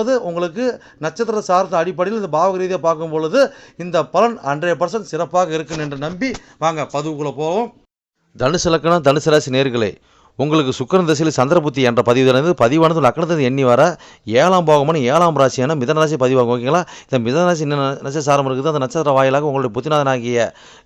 ரெண்டாவது உங்களுக்கு நட்சத்திர சார்ந்த அடிப்படையில் இந்த பாவக ரீதியாக பார்க்கும் பொழுது இந்த பலன் ஹண்ட்ரட் பர்சன்ட் சிறப்பாக இருக்கும் என்று நம்பி வாங்க பதிவுக்குள்ளே போவோம். தனுசு லக்கணம் தனுசு ராசி நேர்களே உங்களுக்கு சுக்கரன் திசையில் சந்திரபுத்தி என்ற பதிவிலிருந்து பதிவானது லக்கணத்தை எண்ணி வர ஏழாம் பாகமான ஏழாம் ராசியான மிதனராசி பதிவாகும் ஓகேங்களா இந்த மிதனராசி என்ன நட்சத்திரம் இருக்குது அந்த நட்சத்திர வாயிலாக உங்களுடைய புத்திநாதனாகிய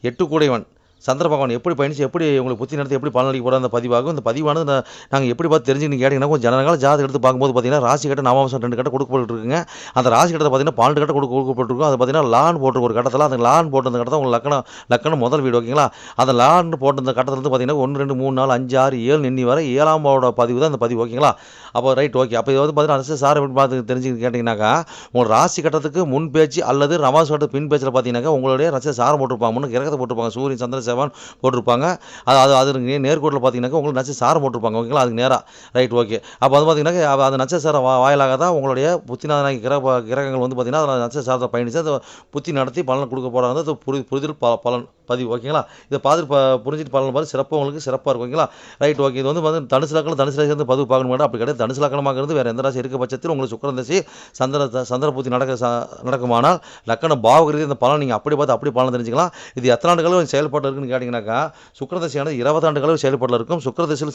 எட்டு கூடைவன் சந்திர பகவான் எப்படி பயணிச்சு எப்படி உங்களுக்கு புத்தி நடத்தி எப்படி பலனளிக்க போகிற அந்த பதிவாகும். இந்த பதிவானது நாங்கள் எப்படி பார்த்து தெரிஞ்சுன்னு கேட்டிங்கன்னா கொஞ்சம் ஜனகால ஜாதகம் எடுத்து பார்க்கும்போது பார்த்தீங்கன்னா ராசி கட்ட நாமாவசம் ரெண்டு கட்ட கொடுக்கப்பட்டுருக்குங்க. அந்த ராசி கட்டத்தை பார்த்தீங்கன்னா பன்னெண்டு கட்ட கொடுக்க கொடுக்கப்பட்டிருக்கும். அது பார்த்தீங்கன்னா லான் போட்டு ஒரு கட்டத்தில் அந்த லான் போட்டு அந்த கட்டத்தை உங்களுக்கு லக்கணம் லக்கணம் முதல் வீடு ஓகேங்களா அந்த லான் போட்டு அந்த கட்டத்தில் பார்த்தீங்கன்னா ஒன்று ரெண்டு மூணு நாலு அஞ்சு ஆறு ஏழு நின்னி வரை ஏழாம் பதிவு தான் அந்த பதிவு ஓகேங்களா அப்போ ரைட் ஓகே அப்போ இது வந்து பார்த்தீங்கன்னா அரசு சார் எப்படி பார்த்து தெரிஞ்சு கேட்டிங்கனாக்கா உங்கள் ராசி கட்டத்துக்கு முன் பேச்சு அல்லது ரமாஸ் கட்டத்துக்கு பின் பேச்சில் பார்த்தீங்கன்னாக்கா உங்களுடைய ரச சாரம் போட்டிருப்பாங்க. முன்னு கிரகத்தை போட்டிருப்பாங்க. சூரியன் சந்திர செவன் போட்டிருப்பாங்க. அது அது அது நேர்கோட்டில் பார்த்தீங்கன்னாக்கா உங்களுக்கு நச்சு சாரம் போட்டிருப்பாங்க. ஓகேங்களா? அதுக்கு நேராக ரைட் ஓகே. அப்போ வந்து பார்த்தீங்கன்னா அது அந்த வாயிலாக தான் உங்களுடைய புத்திநாதனாகி கிரக கிரகங்கள் வந்து பார்த்தீங்கன்னா அதில் நட்ச சாரத்தை பயணித்து அதை புத்தி நடத்தி பலன் கொடுக்க போகிறாங்க அது புரி புரிதல் ப பலன். பதிவு ஓகேங்களா? இதை பார்த்து ப புரிஞ்சுட்டு பலன் பார்த்து சிறப்பாக உங்களுக்கு சிறப்பாக இருக்கும் ஓகேங்களா? ரைட் ஓகே இது வந்து வந்து தனுசு லக்கணம் தனுசு ராசி வந்து பதிவு பார்க்கணும் அப்படி கிடையாது. தனுசு லக்கணமாகிறது வேறு எந்த ராசி இருக்க பட்சத்தில் உங்களுக்கு சுக்கரன் தசி சந்திர சந்திரபூர்த்தி நடக்க ச- நடக்குமானால் லக்கணம் பாவகிறது இந்த பலன் நீங்கள் அப்படி பார்த்து அப்படி பலன் தெரிஞ்சுக்கலாம். இது எத்தனை ஆண்டுகளும் செயல்பாட்டில் இருக்குன்னு கேட்டிங்கனாக்கா சுக்கரதசியானது இருபது ஆண்டுகளும் செயல்பாட்டில் இருக்கும். சுக்கரதசியில்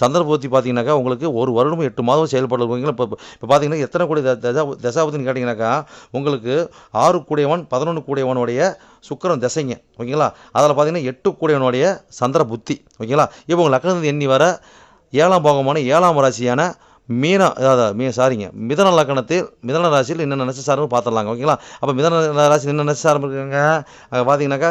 சந்திரபூர்த்தி பார்த்தீங்கன்னாக்கா உங்களுக்கு ஒரு வருடமும் எட்டு மாதம் செயல்பாடு இருக்கும் இப்போ இப்போ பார்த்தீங்கன்னா எத்தனை கோடி தசா தசாபதின்னு கேட்டிங்கனாக்கா உங்களுக்கு ஆறு கூடியவன் பதினொன்று கூடியவனுடைய சுக்கிரன் திசைங்க ஓகேங்களா? ஓகேங்களா அதில் பார்த்தீங்கன்னா எட்டு கூடியவனுடைய சந்திர புத்தி ஓகேங்களா? இப்போ உங்கள் லக்னத்து எண்ணி வர ஏழாம் பாகமான ஏழாம் ராசியான மீன அதாவது மீ சாரிங்க மிதன லக்கணத்தில் மிதன ராசியில் என்னென்ன நட்சத்திரம் பார்த்துடலாங்க ஓகேங்களா? அப்போ மிதன ராசியில் என்ன நட்சத்திரம் இருக்குங்க? அங்கே பார்த்தீங்கன்னாக்கா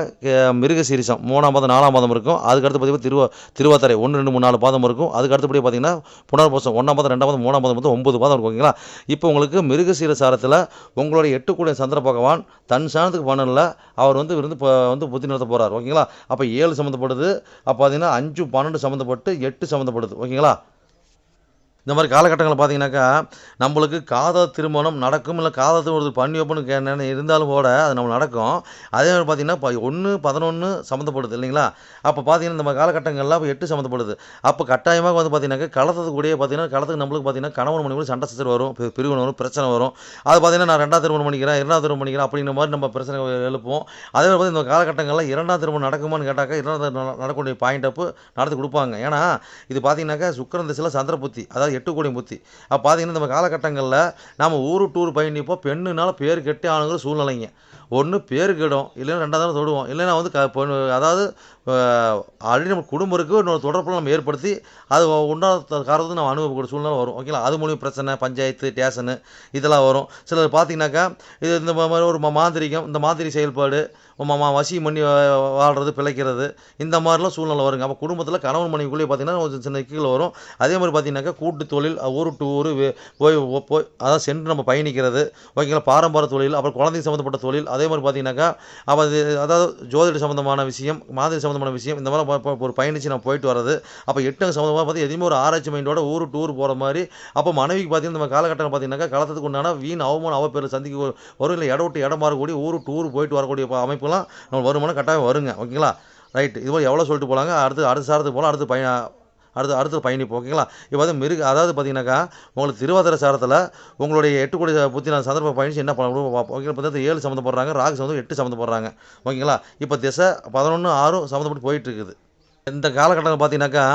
மிருக சீரிசம். மூணாம் பாதம் நாலாம் பாதம் இருக்கும். அதுக்கடுத்து பார்த்தீங்கன்னா திருவ திருவாத்தரை ஒன்று ரெண்டு மூணு நாலு பாதம் இருக்கும். அதுக்கு பார்த்தீங்கன்னா புனர்போசம். ஒன்றாம் பாதம் ரெண்டாம் பாதம் மூணாம் பாதம் வந்து ஒன்பது பாதம் இருக்கும் ஓகேங்களா? இப்போ உங்களுக்கு மிருக சீரசாரத்தில் உங்களுடைய எட்டுக்குடைய சந்திர பகவான் தன் சாணத்துக்கு பண்ணல. அவர் வந்து விருந்து இப்போ வந்து புத்தி நடத்த போகிறார் ஓகேங்களா? அப்போ ஏழு சம்மந்தப்படுது அப்போ பார்த்தீங்கன்னா அஞ்சு பன்னெண்டு சம்மந்தப்பட்டு எட்டு சம்மந்தப்படுது ஓகேங்களா? இந்த மாதிரி காலகட்டங்களில் பார்த்தீங்கன்னாக்கா நம்மளுக்கு காதல் திருமணம் நடக்கும் இல்லை காதல் திருமணம் பண்ணி வைப்பணும் இருந்தாலும் கூட அது நம்ம நடக்கும். அதே மாதிரி பார்த்தீங்கன்னா ஒன்று பதினொன்று சம்மந்தப்படுது இல்லைங்களா? அப்போ பார்த்தீங்கன்னா இந்த மாதிரி காலகட்டங்களில் அப்போ எட்டு சம்மந்தப்படுது. அப்போ கட்டாயமாக வந்து பார்த்தீங்கன்னாக்கா களத்துக்கு கூட பார்த்தீங்கன்னா களத்துக்கு நம்மளுக்கு பார்த்தீங்கன்னா கணவன் மணி கூட சண்டை சச்சர் வரும் பிரிவினை வரும் பிரச்சனை வரும். அது பார்த்தீங்கன்னா நான் ரெண்டாவது திருமணம் பண்ணிக்கிறேன் இரண்டாவது திருமணம் பண்ணிக்கிறேன் அப்படிங்கிற மாதிரி நம்ம பிரச்சனை எழுப்போம் அதே மாதிரி பார்த்தீங்கன்னா இந்த காலகட்டங்களில் இரண்டாவது திருமணம் நடக்குமான்னு கேட்டாக்கா இரண்டாவது நடக்கக்கூடிய பாயிண்ட் அப்பு நடத்தி கொடுப்பாங்க. ஏன்னா இது பார்த்தீங்கன்னாக்கா சுக்கரன் திசையில் சந்திரபுத்தி அதாவது எட்டு கோடி முத்தி. அப்போ பார்த்தீங்கன்னா நம்ம காலகட்டங்களில் நம்ம ஊரு டூர் பயணிப்போம். பெண்ணுனால பேர் கெட்டி ஆணுங்கிற சூழ்நிலைங்க. ஒன்று பேர் கெடும் இல்லைன்னா ரெண்டாவது தொடுவோம். இல்லைன்னா வந்து க பொண்ணு அதாவது ஆல்ரெடி நம்ம குடும்பம் இருக்குது இன்னொரு தொடர்பு நம்ம ஏற்படுத்தி அது உண்டான காரணத்துக்கு நம்ம அனுபவக்கூடிய சூழ்நிலை வரும். ஓகேங்களா? அது மூலியம் பிரச்சனை பஞ்சாயத்து ஸ்டேஷனு இதெல்லாம் வரும். சிலர் பார்த்தீங்கன்னாக்கா இது இந்த மாதிரி ஒரு மாந்திரிகம் இந்த மாதிரி செயல்பாடு மாமா வசி பண்ணி வாழ்கிறது பிழைக்கிறது இந்த மாதிரிலாம் சூழ்நிலை வருங்க. அப்போ குடும்பத்தில் கணவன் மனைவிக்குள்ளேயே பார்த்தீங்கன்னா ஒரு சின்ன கீழே வரும். அதே மாதிரி பார்த்தீங்கன்னாக்கா கூட்டு தொழில் ஊர் டு ஊர் போய் போய் அதான் சென்று நம்ம பயணிக்கிறது ஓகேங்களா பாரம்பரிய தொழில் அப்புறம் குழந்தை சம்மந்தப்பட்ட தொழில் அதே மாதிரி பார்த்தீங்கன்னாக்கா அப்போ அது அதாவது ஜோதிட சம்மந்தமான விஷயம் மாதிரி சம்மந்தமான விஷயம் இந்த மாதிரி ப- ஒரு பயணிச்சு நம்ம போயிட்டு வர்றது. அப்போ எட்டு சம்மந்தமாக பார்த்து எதுவுமே ஒரு ஆராய்ச்சி மைண்டோட ஊர் டூர் போகிற மாதிரி அப்போ மனைவிக்கு பார்த்தீங்கன்னா நம்ம காலகட்டம் பார்த்தீங்கன்னாக்கா கலத்துக்கு உண்டான வீண் அவமானம் பேர் சந்திக்க வரும். இல்லை இடம் விட்டு இடம் மாறக்கூடிய ஊர் டூர் போயிட்டு வரக்கூடிய அமைப்பு அமைப்புலாம் நம்ம வருமானம் கட்டாயம் வருங்க. ஓகேங்களா? ரைட்டு இது மாதிரி எவ்வளோ சொல்லிட்டு போகலாங்க அடுத்து அடுத்த சாரத்துக்கு போகலாம் அடுத்து பயண அடுத்து அடுத்து பயணிப்போம். ஓகேங்களா? இப்போ வந்து மிருக அதாவது பார்த்தீங்கன்னாக்கா உங்களுக்கு திருவாதிர சாரத்தில் உங்களுடைய எட்டு கோடி புத்தி நான் சந்தர்ப்ப பயணிச்சு என்ன பண்ண முடியும் பார்ப்போம். ஓகே இப்போ ஏழு சம்மந்தப்படுறாங்க ராகு சம்மந்தம் எட்டு சம்மந்தப்படுறாங்க ஓகேங்களா? இப்போ திசை பதினொன்று ஆறும் சம்மந்தப்பட்டு போயிட்டு இருக்குது. இந்த காலகட்டத்தில் பார்த்தீங்கன்னாக்கா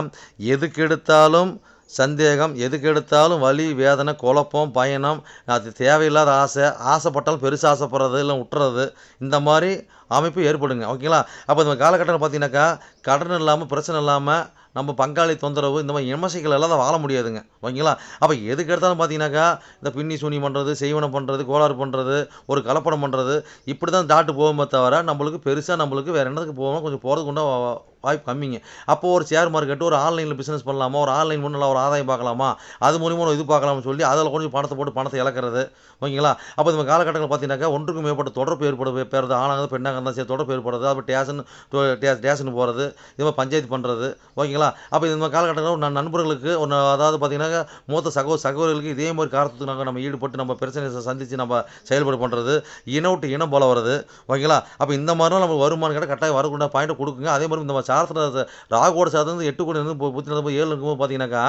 எதுக்கு எடுத்தாலும் சந்தேகம் எதுக்கு எடுத்தாலும் வலி வேதனை குழப்பம் பயணம் அது தேவையில்லாத ஆசை ஆசைப்பட்டாலும் பெருசு ஆசைப்படுறது இல்லை விட்டுறது இந்த மாதிரி அமைப்பு ஏற்படுங்க. ஓகேங்களா? அப்போ இந்த காலகட்டத்தில் பார்த்தீங்கன்னாக்கா கடன் இல்லாமல் பிரச்சனை இல்லாமல் நம்ம பங்காளி தொந்தரவு இந்த மாதிரி விமர்சைகள் எல்லாம் தான் வாழ முடியாதுங்க. ஓகேங்களா? அப்போ எதுக்கு எடுத்தாலும் பார்த்தீங்கன்னாக்கா இந்த பின்னி சூனி பண்ணுறது செய்வனம் பண்ணுறது கோளாறு பண்ணுறது ஒரு கலப்படம் பண்ணுறது இப்படி தான் தாட்டு போகுமே தவிர நம்மளுக்கு பெருசாக நம்மளுக்கு வேறு என்னத்துக்கு போகணும் கொஞ்சம் போகிறதுக்கு உண்டா வா- வாய்ப்பு கம்மிங்க. அப்போது ஒரு ஷேர் மார்க்கெட்டு ஒரு ஆன்லைனில் பிஸ்னஸ் பண்ணலாமா? ஒரு ஆன்லைன் மூலம் ஒரு ஆதாயம் பார்க்கலாமா? அது மூலியமாக ஒரு இது பார்க்கலாம்னு சொல்லி அதில் கொஞ்சம் பணத்தை போட்டு பணத்தை இழக்கிறது. ஓகேங்களா? அப்போ இந்த காலகட்டங்கள் பார்த்தீங்கன்னாக்கா ஒன்றுக்கும் மேற்பட்ட தொடர்பு ஏற்படுது பேருது ஆணாக பெண்ணாக இருந்தால் சரி தொடர்பு ஏற்படுறது. அப்போ டேஷன் டேஷன் போகிறது இது மாதிரி பஞ்சாயத்து பண்ணுறது ஓகேங்களா? அப்போ இந்த மாதிரி காலகட்டத்தில் ஒரு நண்பர்களுக்கு ஒன்று அதாவது பார்த்தீங்கன்னா மூத்த சகோ சகோதரர்களுக்கு இதே மாதிரி காரணத்துக்கு நாங்கள் நம்ம ஈடுபட்டு நம்ம பிரச்சனையை சந்தித்து நம்ம செயல்பாடு பண்ணுறது இனம் விட்டு இனம் போல வருது. ஓகேங்களா? அப்போ இந்த மாதிரிலாம் நம்ம வருமானம் கேட்டால் கட்டாயம் வரக்கூடிய பாயிண்ட் கொடுக்குங்க. அதே மாதிரி இந்த சாரத்தில் ராகோட சாதம் எட்டு கோடி இருந்து புத்தி நடந்து ஏழு இருக்கும்போது பார்த்தீங்கன்னாக்கா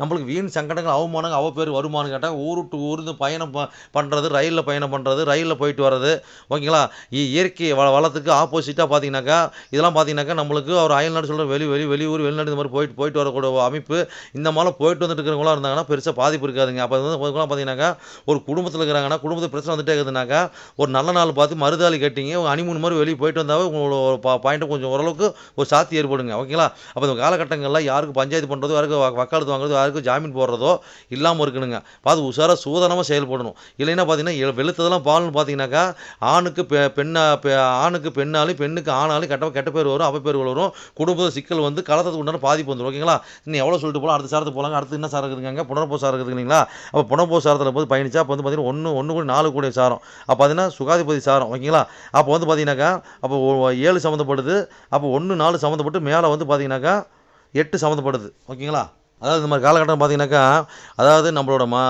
நம்மளுக்கு வீண் சங்கடங்கள் அவமானங்கள் அவ பேர் வருமானம் கேட்டால் ஊரு டு ஊருந்து பயணம் பண்ணுறது ரயிலில் பயணம் பண்ணுறது ரயிலில் போயிட்டு வர்றது. ஓகேங்களா? இ- இயற்கை வள வளத்துக்கு ஆப்போசிட்டாக பார்த்தீங்கன்னாக்கா இதெல்லாம் பார்த்தீங்கன்னாக்கா நம்மளுக்கு ஒரு அயல்நாடு சொல்கிற வெளி வெளி வெளியூர் வெளிநாடு இந்த மாதிரி போயிட்டு போயிட்டு வரக்கூடிய அமைப்பு இந்த மாதிரிலாம் போயிட்டு வந்துட்டு இருக்கிறவங்களா இருந்தாங்கன்னா பெருசாக பாதிப்பு இருக்காதுங்க. அப்போ வந்து பார்த்தீங்கன்னாக்கா ஒரு குடும்பத்தில் இருக்கிறாங்கன்னா குடும்பத்தில் பிரச்சனை வந்துட்டே இருக்குதுனாக்கா ஒரு நல்ல நாள் பார்த்து மருதாளி கட்டிங்க ஒரு அனிமூன் மாதிரி வெளியே போயிட்டு வந்தாவே உங்களோட ஒரு கொஞ்சம் ஓரளவுக்கு ஒரு சாத்தி ஏற்படுங்க. ஓகேங்களா? அப்போ இந்த காலகட்டங்களில் யாருக்கு பஞ்சாயத்து பண்ணுறதோ யாருக்கு வக்காலத்து வாங்குறதோ யாருக்கு ஜாமீன் போடுறதோ இல்லாமல் இருக்கணுங்க. பார்த்து உஷாராக சூதனமாக செயல்படணும். இல்லைன்னா பார்த்தீங்கன்னா வெளுத்ததெல்லாம் பால்னு பார்த்தீங்கன்னாக்கா ஆணுக்கு பெ பெண்ணா பெ ஆணுக்கு பெண்ணாலும் பெண்ணுக்கு ஆணாலும் கெட்ட கெட்ட பேர் வரும் அவ பேர் வரும் குடும்ப சிக்கல் வந்து கலத்தத்துக்கு உண்டான பாதிப்பு வந்துடும் ஓகேங்களா? இன்னும் எவ்வளோ சொல்லிட்டு போகலாம் அடுத்த சாரத்துக்கு போகலாங்க அடுத்து என்ன சார் இருக்குதுங்க? புனர்போ சாரம் இருக்குது இல்லைங்களா? அப்போ புனர்போ சாரத்தில் போது பயணிச்சா அப்போ வந்து பார்த்தீங்கன்னா ஒன்று ஒன்று கூட நாலு கூட சாரம். அப்போ பார்த்தீங்கன்னா சுகாதிபதி சாரம். ஓகேங்களா? அப்போ வந்து பார்த்தீங்கன்னாக்கா அப்போ ஏழு சம்மந்தப்படுது. அப்போ ஒன்று நாலு சம்மந்தப்பட்டு மேலே வந்து பார்த்தீங்கன்னாக்கா எட்டு சம்மந்தப்படுது. ஓகேங்களா? அதாவது இந்த மாதிரி காலகட்டம் பார்த்தீங்கன்னாக்கா அதாவது நம்மளோட மா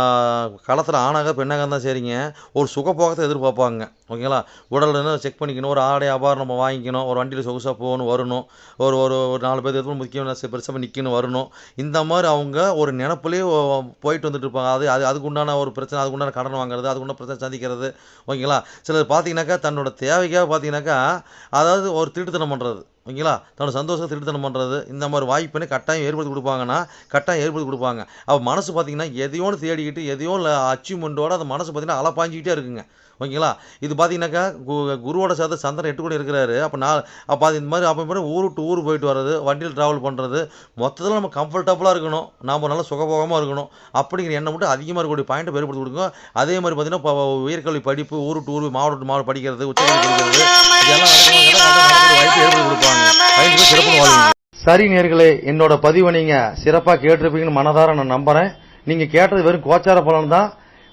காலத்தில் ஆணாக பெண்ணாக இருந்தால் சரிங்க. ஒரு சுகப்போகத்தை எதிர்பார்ப்பாங்க. ஓகேங்களா? உடல் செக் பண்ணிக்கணும். ஒரு ஆடை ஆபாரம் நம்ம வாங்கிக்கணும். ஒரு வண்டியில் சொகுசாக போகணும் வரணும். ஒரு ஒரு ஒரு நாலு பேர் எதுவும் முக்கியம் பெருசாக நிற்கணும் வரணும். இந்த மாதிரி அவங்க ஒரு நினப்புலேயே போயிட்டு வந்துட்டு இருப்பாங்க. அது அது அதுக்குண்டான ஒரு பிரச்சனை அதுக்குண்டான கடன் வாங்குறது அதுக்கு உண்டான பிரச்சனை சந்திக்கிறது. ஓகேங்களா? சிலர் பார்த்தீங்கன்னாக்கா தன்னோட தேவைக்காக பார்த்தீங்கன்னாக்கா அதாவது ஒரு திருட்டுத்தனம் பண்ணுறது ஓகேங்களா? தன்னோட சந்தோஷத்தை திருத்தனம் பண்ணுறது இந்த மாதிரி வாய்ப்புன்னு கட்டாயம் ஏற்படுத்தி கொடுப்பாங்கன்னா கட்டாயம் ஏற்படுத்தி கொடுப்பாங்க. அப்போ மனசு பார்த்தீங்கன்னா எதையோன்னு தேடிக்கிட்டு எதையோ அச்சீவ்மெண்ட்டோட அந்த மனசு பார்த்தீங்கன்னா அலப்பாஞ்சிக்கிட்டே இருக்குங்க. ஓகேங்களா? இது பார்த்தீங்கன்னாக்கா கு குருவோட சேர்த்து சந்திரன் எட்டு கூட இருக்கிறாரு. அப்போ நான் அப்போ அது இந்த மாதிரி அப்போ மாதிரி ஊர் விட்டு ஊர் போயிட்டு வர்றது வண்டியில் ட்ராவல் பண்ணுறது மொத்தத்தில் நம்ம கம்ஃபர்டபுளாக இருக்கணும். நாம் நல்லா சுகபோகமாக இருக்கணும். அப்படிங்கிற எண்ணம் மட்டும் அதிகமாக இருக்கக்கூடிய பாயிண்ட்டை ஏற்படுத்தி கொடுங்க அதே மாதிரி பார்த்தீங்கன்னா இப்போ உயர்கல்வி படிப்பு ஊர் டு ஊர் மாவட்டம் மாவட்டம் படிக்கிறது உச்சக்கல்வி படிக்கிறது இதெல்லாம் வாய்ப்பு ஏற்படுத்தி கொடுப்பாங்க. சிறப்பு. வாழ்வீங்க. சரி நேர்களே என்னோட பதிவை நீங்கள் சிறப்பாக கேட்டிருப்பீங்கன்னு மனதார நான் நம்புகிறேன் நீங்கள் கேட்டது வெறும் கோச்சார பலன் தான்.